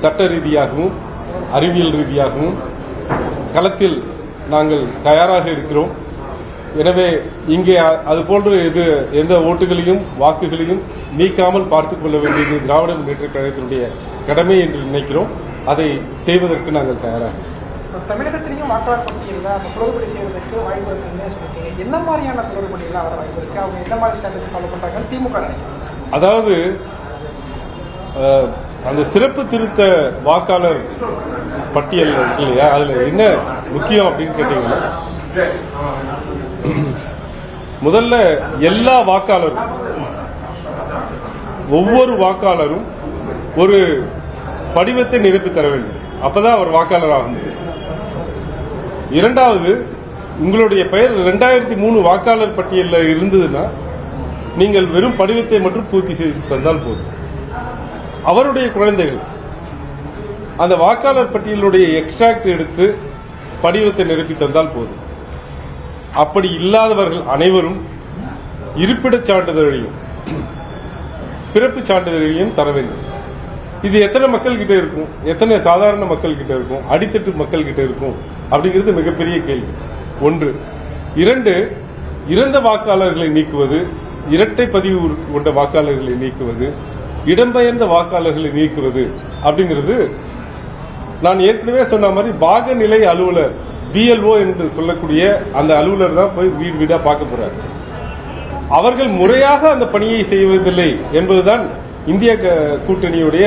சட்ட ரீதியாகவும் அறிவியல் ரீதியாகவும் களத்தில் நாங்கள் தயாராக இருக்கிறோம். எனவே இங்கே அ- அது போன்ற இது எந்த ஓட்டுகளையும் வாக்குகளையும் நீக்காமல் பார்த்துக் கொள்ள வேண்டியது திராவிட முன்னேற்ற கழகத்தினுடைய கடமை என்று நினைக்கிறோம். அதை செய்வதற்கு நாங்கள் தயாராக தமிழகத்திலையும் வாக்காளர் பட்டியலில் அந்த குளறுபடி செய்வதற்கு வாய்ப்பு இருக்குன்னு சொல்லிட்டீங்க என்ன மாதிரியான குளறுபடியெல்லாம் வர வாய்ப்பு இருக்கு? அவங்க என்ன மாதிரி ஸ்ட்ராட்டஜி ஃபாலோ பண்றாங்கன்னு திமுக அதாவது அந்த சிறப்பு திருத்த வாக்காளர் பட்டியல் இருக்கு இல்லையா? அதில் என்ன முக்கியம் அப்படின்னு கேட்டீங்கன்னா முதல்ல எல்லா வாக்காளரும் ஒவ்வொரு வாக்காளரும் ஒரு படிவத்தை நிரப்பி தர வேண்டும். அப்பதான் அவர் வாக்காளர் ஆக முடியும். இரண்டாவது உங்களுடைய பெயர் ரெண்டாயிரத்தி மூணு வாக்காளர் பட்டியலில் இருந்ததுன்னா நீங்கள் வெறும் படிவத்தை மட்டும் பூர்த்தி செய்து தந்தால் போதும். அவருடைய குழந்தைகள். அந்த வாக்காளர் பட்டியலுடைய எக்ஸ்ட்ராக்ட் எடுத்து படிவத்தை நிரப்பி தந்தால் போதும். அப்படி இல்லாதவர்கள் அனைவரும் இருப்பிடச் சான்றிதழையும் பிறப்பு சான்றிதழையும் தர வேண்டும். இது எத்தனை மக்கள் கிட்ட இருக்கும்? எத்தனை சாதாரண மக்கள் கிட்ட இருக்கும்? அடித்தட்டு மக்கள் கிட்ட இருக்கும்? அப்படிங்கிறது மிகப்பெரிய கேள்வி. ஒன்று. இரண்டு இறந்த வாக்காளர்களை நீக்குவது இரட்டை பதிவு கொண்ட வாக்காளர்களை நீக்குவது இடம்பெயர்ந்த வாக்காளர்களை நீக்குவது அப்படிங்கிறது நான் ஏற்கனவே சொன்ன மாதிரி பாகநிலை அலுவலர் பிஎல்ஓ என்று சொல்லக்கூடிய அந்த அலுவலர் தான் போய் வீடு வீடா பார்க்க போறார். அவர்கள் முறையாக அந்த பணியை செய்வதில்லை என்பதுதான் இந்திய க- கூட்டணியுடைய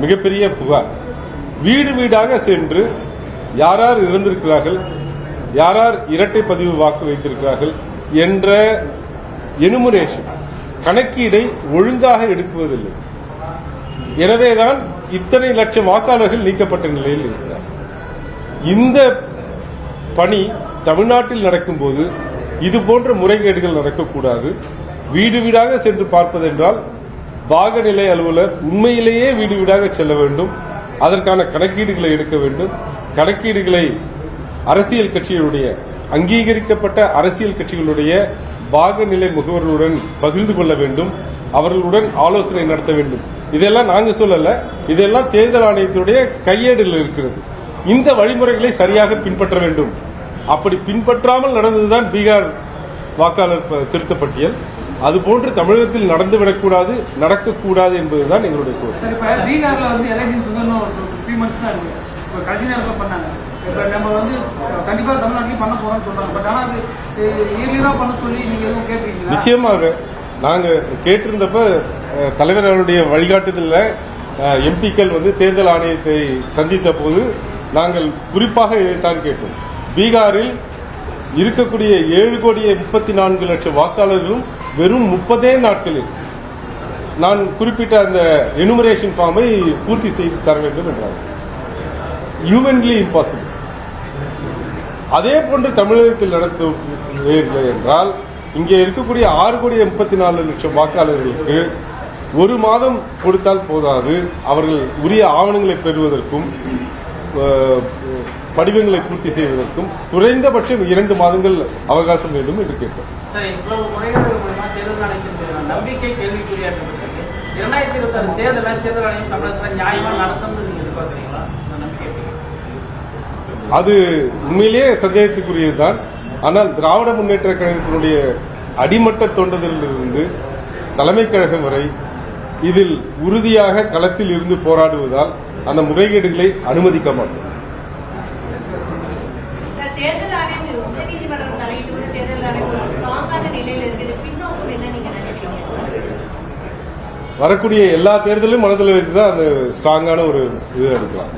மிகப்பெரிய புகார். வீடு வீடாக சென்று யாரார் இறந்திருக்கிறார்கள் யாரார் இரட்டை பதிவு வாக்கு வைத்திருக்கிறார்கள் என்ற எனுமரேஷன் கணக்கீடை ஒழுங்காக எடுக்குவதில்லை. எனவேதான் இத்தனை லட்சம் வாக்காளர்கள் நீக்கப்பட்ட நிலையில் இருக்கிறார். இந்த பணி தமிழ்நாட்டில் நடக்கும்போது இது போன்ற முறைகேடுகள் நடக்கக்கூடாது. வீடு வீடாக சென்று பார்ப்பதென்றால் பாகநிலை அலுவலர் உண்மையிலேயே வீடு வீடாக செல்ல வேண்டும். அதற்கான கணக்கீடுகளை எடுக்க வேண்டும். கணக்கீடுகளை அரசியல் கட்சிகளுடைய அங்கீகரிக்கப்பட்ட அரசியல் கட்சிகளுடைய பாகநிலை முகவர்களுடன் பகிர்ந்து கொள்ள வேண்டும் அவர்களுடன் ஆலோசனை நடத்த வேண்டும். இதெல்லாம் நாங்கள் சொல்லலை. இதெல்லாம் தேர்தல் ஆணையத்துடைய கையேடில் இருக்கிறது. இந்த வழிமுறைகளை சரியாக பின்பற்ற வேண்டும். அப்படி பின்பற்றாமல் நடந்ததுதான் பீகார் வாக்காளர் ப- பட்டியல் அதுபோன்று தமிழகத்தில் நடந்துவிடக்கூடாது நடக்கக்கூடாது என்பதுதான் எங்களுடைய கோரிக்கை. இப்போ நம்ம வந்து கண்டிப்பாக தமிழ்நாட்டிலையும் பண்ண போகிறோம்னு சொல்கிறாங்க பட் ஆனால் அது இயர்லியாக பண்ண சொல்லி நீங்கள் எதுவும் கேட்பீங்களா? நிச்சயமாக. நாங்கள் கேட்டிருந்தப்ப அஹ், தலைவர் அவருடைய வழிகாட்டுதலில் எம்பிக்கள் வந்து தேர்தல் ஆணையத்தை சந்தித்த போது நாங்கள் குறிப்பாக இதைத்தான் கேட்டோம். பீகாரில் இருக்கக்கூடிய ஏழு கோடியே முப்பத்தி நான்கு லட்சம் வாக்காளர்களும் வெறும் முப்பதே நாட்களில் நான் குறிப்பிட்ட அந்த எனுமரேஷன் ஃபார்மை பூர்த்தி செய்து தர வேண்டும் என்றார். ஹியூமன்லி இம்பாசிபிள் அதே போன்று தமிழகத்தில் நடத்துகிறீர்கள் என்றால் இங்கே இருக்கக்கூடிய ஆறு கோடி முப்பத்தி நாலு லட்சம் வாக்காளர்களுக்கு ஒரு மாதம் கொடுத்தால் போதாது. அவர்கள் உரிய ஆவணங்களை பெறுவதற்கும் படிவங்களை பூர்த்தி செய்வதற்கும் குறைந்தபட்சம் இரண்டு மாதங்கள் அவகாசம் வேண்டும் என்று கேட்டோம். சார், இவ்வளவு தேர்தல் ஆணையத்தின் நம்பிக்கை தேர்தல் ஆணையம் தமிழகத்தில் நியாயமா நடத்தும்னு நீங்க நம்பிக்கை அது உண்மையிலேயே சந்தேகத்துக்குரியதுதான். ஆனால் திராவிட முன்னேற்ற கழகத்தினுடைய அடிமட்ட தொண்டர்களிலிருந்து தலைமை கழகம் வரை இதில் உறுதியாக களத்தில் இருந்து போராடுவதால் அந்த முறைகேடுகளை அனுமதிக்க மாட்டோம் தேர்தல் ஆணையம் உச்சநீதிமன்றம் தலையிட்டு தேர்தல் ஆணையம் ஒரு ஸ்ட்ராங்கான நிலையில இருக்குது பின்னோக்கம் என்ன நீங்க நினைக்கிறீங்க வரக்கூடிய எல்லா தேர்தலும் மனதில் வைத்து தான் அந்த ஸ்ட்ராங்கான ஒரு இது எடுக்கலாம்.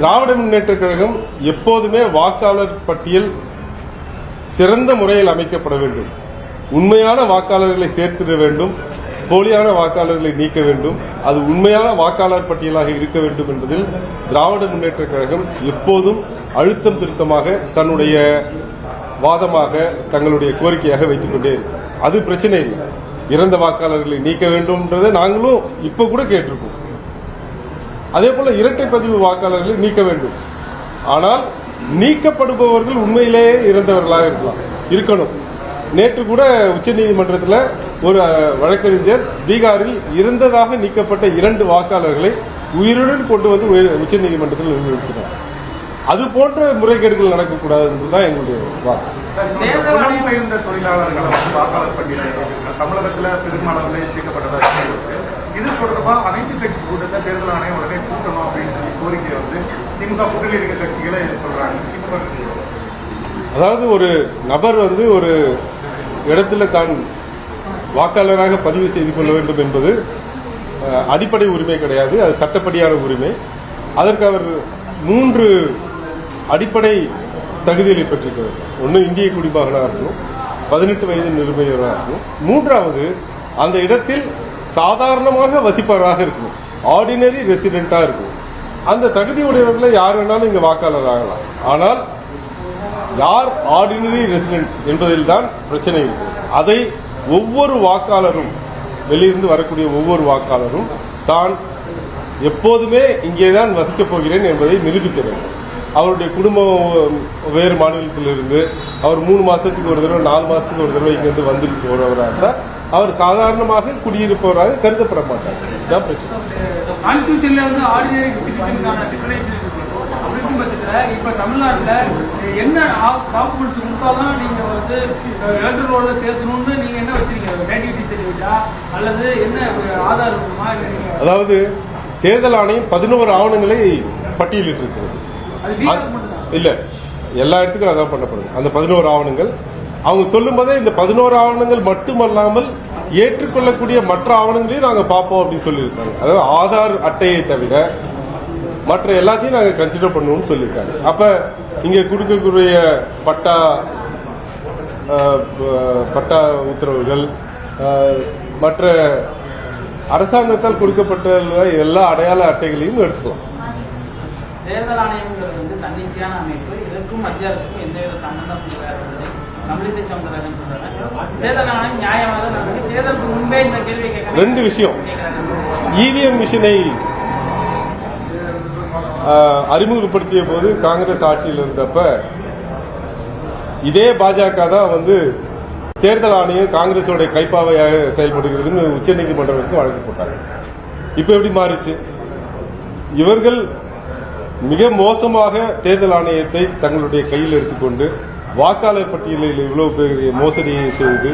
திராவிட முன்னேற்ற கழகம் எப்போதுமே வாக்காளர் பட்டியல் சிறந்த முறையில் அமைக்கப்பட வேண்டும். உண்மையான வாக்காளர்களை சேர்த்திட வேண்டும். போலியான வாக்காளர்களை நீக்க வேண்டும். அது உண்மையான வாக்காளர் பட்டியலாக இருக்க வேண்டும் என்பதில் திராவிட முன்னேற்ற கழகம் எப்போதும் அழுத்தம் திருத்தமாக தன்னுடைய வாதமாக தங்களுடைய கோரிக்கையாக வைத்துக் கொண்டே அது பிரச்சனை இல்லை. இறந்த வாக்காளர்களை நீக்க வேண்டும்ன்றதை நாங்களும் இப்ப கூட கேட்டிருக்கோம். அதே போல இரட்டை பதிவு வாக்காளர்களை நீக்க வேண்டும். ஆனால் நீக்கப்படுபவர்கள் உண்மையிலேயே இறந்தவர்களாக இருக்கலாம். இருக்கணும். நேற்று கூட உச்சநீதிமன்றத்தில் ஒரு வழக்கறிஞர் பீகாரில் இறந்ததாக நீக்கப்பட்ட இரண்டு வாக்காளர்களை உயிருடன் கொண்டு வந்து உச்ச உச்சநீதிமன்றத்தில் நிறுத்தினார் அது போன்ற முறைகேடுகள் நடக்கக்கூடாது என்பதுதான் எங்களுடைய ஆணையம் புலம்பெயர்ந்த தொழிலாளர்களை வாக்காளர் பட்டியலில் தமிழகத்துல பெருமளவில் சேர்க்கப்பட்டதா இருக்கு. இது தொடர்பா அனைத்து கட்சி கூட்டத்தை தேர்தல் ஆணையம் உடனே கூட்டணும் அப்படின்னு சொல்லி கோரிக்கை வந்து திமுக கூட்டணி இருக்க கட்சிகளை சொல்றாங்க. அதாவது ஒரு நபர் வந்து ஒரு இடத்துல தான் வாக்காளராக பதிவு செய்து கொள்ள வேண்டும் என்பது அடிப்படை உரிமை கிடையாது. அது சட்டப்படியான உரிமை. அதற்கு அவர் மூன்று அடிப்படை தகுதிகளை பெற்றிருக்கிறது. ஒன்று இந்திய குடிமகனாக இருக்கணும். பதினெட்டு வயது நிருபையராக இருக்கணும். மூன்றாவது அந்த இடத்தில் சாதாரணமாக வசிப்பவராக இருக்கணும். ஆர்டினரி ரெசிடெண்ட்டாக இருக்கணும். அந்த தகுதி உடையவர்களை யார் வேணாலும் இங்கே வாக்காளர் ஆகலாம். ஆனால் யார் ஆர்டினரி ரெசிடென்ட் என்பதில் தான் பிரச்சனை இருக்கு. அதை ஒவ்வொரு வாக்காளரும் வெளியிருந்து வரக்கூடிய ஒவ்வொரு வாக்காளரும் தான் எப்போதுமே இங்கேதான் வசிக்கப் போகிறேன் என்பதை நிரூபிக்க வேண்டும். அவருடைய குடும்பம் வேறு மாநிலத்திலிருந்து அவர் மூணு மாசத்துக்கு ஒரு தடவை நாலு மாசத்துக்கு ஒரு தடவை இங்கிருந்து வந்துட்டு போறவராக இருந்தால் அவர் சாதாரணமாக குடியிருப்பவராக கருதப்பட மாட்டார். இதுதான் பிரச்சனை. இப்போ தமிழ்நாட்டில் என்ன டாக்குமெண்ட்ஸ் கொடுத்தாதான் நீங்க வந்து எலக்ட்ரல் ரோல சேர்க்கணும்னு நீங்க என்ன வச்சிருக்கீங்க? நேட்டிவிட்டி சர்டிஃபிகேட்டா அல்லது என்ன ஆதார் அதாவது தேர்தல் ஆணையம் பதினோரு ஆவணங்களை பட்டியலிட்டிருக்கிறது. பீகார் மட்டும்தான் இல்ல எல்லா இடத்துக்கும் அதான் பண்ணப்படுது. அந்த பதினோரு ஆவணங்கள். அவங்க சொல்லும் போதே இந்த பதினோரு ஆவணங்கள் மட்டுமல்லாமல் ஏற்றுக்கொள்ளக்கூடிய மற்ற ஆவணங்களையும் நாங்க பார்ப்போம் அப்படின்னு சொல்லியிருக்காங்க. அதாவது ஆதார் அட்டையை தவிர மற்ற எல்லாத்தையும் நாங்க கன்சிடர் பண்ணுவோம்னு சொல்லியிருக்காங்க. அப்ப இங்க கொடுக்கக்கூடிய பட்டா பட்டா உத்தரவுகள் மற்ற அரசாங்கத்தால் கொடுக்கப்பட்ட எல்லா அடையாள அட்டைகளையும் எடுத்துக்கலாம். தேர்தல் ஆணையம்ங்கிறது வந்து தன்னிச்சையான அமைப்பு. இதற்கும் மத்திய அரசுக்கும் எந்தவித சம்பந்தம் கிடையாது தமிழிசை சமுதாயம் சொல்றாங்க. தேர்தல் ஆணையம் நியாயமாக நடந்தது தேர்தலுக்கு முன்பே இந்த கேள்வி கேட்க ரெண்டு விஷயம். இவிஎம் மிஷினை அறிமுகப்படுத்திய போது காங்கிரஸ் ஆட்சியில் இருந்தப்ப இதே பாஜக தான் வந்து தேர்தல் ஆணையம் காங்கிரஸோட கைப்பாவையாக செயல்படுகிறதுன்னு உச்சநீதிமன்றத்துக்கு வழக்கு போட்டாங்க இப்ப எப்படி மாறிச்சு? இவர்கள் மிக மோசமாக தேர்தல் ஆணையத்தை தங்களுடைய கையில் எடுத்துக்கொண்டு வாக்காளர் பட்டியலில் இவ்வளவு பெரிய மோசடியை செய்து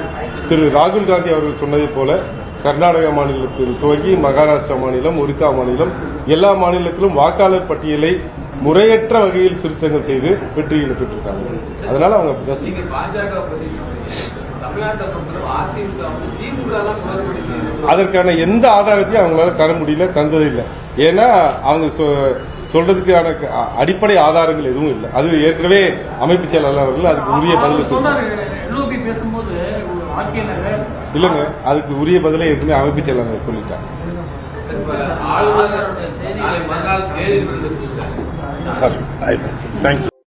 திரு ராகுல் காந்தி அவர்கள் சொன்னதைப் போல கர்நாடக மாநிலத்தில் துவங்கி மகாராஷ்டிரா மாநிலம் ஒரிசா மாநிலம் எல்லா மாநிலத்திலும் வாக்காளர் பட்டியலை முறையற்ற வகையில் திருத்தங்கள் செய்து வெற்றிகளை பெற்றிருக்காங்க. அதனால அவங்க அப்படிதான் செய்யுது அதற்கான எந்த ஆதாரத்தையும் அவங்களால தர முடியல தந்ததில்லை ஏன்னா அவங்க சொல்றதுக்கான அடிப்படை ஆதாரங்கள் எதுவும் இல்லை. அது ஏற்கனவே அமைப்பு செயலாளர் அவர்கள் அதுக்கு உரிய பதில் நகர் இல்லைங்க அதுக்கு உரிய பதிலை ஏற்கனவே அமைப்பு செயலாளர் சொல்லிட்டாங்க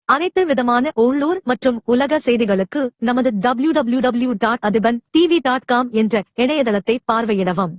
அனைத்து விதமான உள்ளூர் மற்றும் உலக செய்திகளுக்கு நமது www.adiban tv.com என்ற இணையதளத்தை பார்வையிடவும்.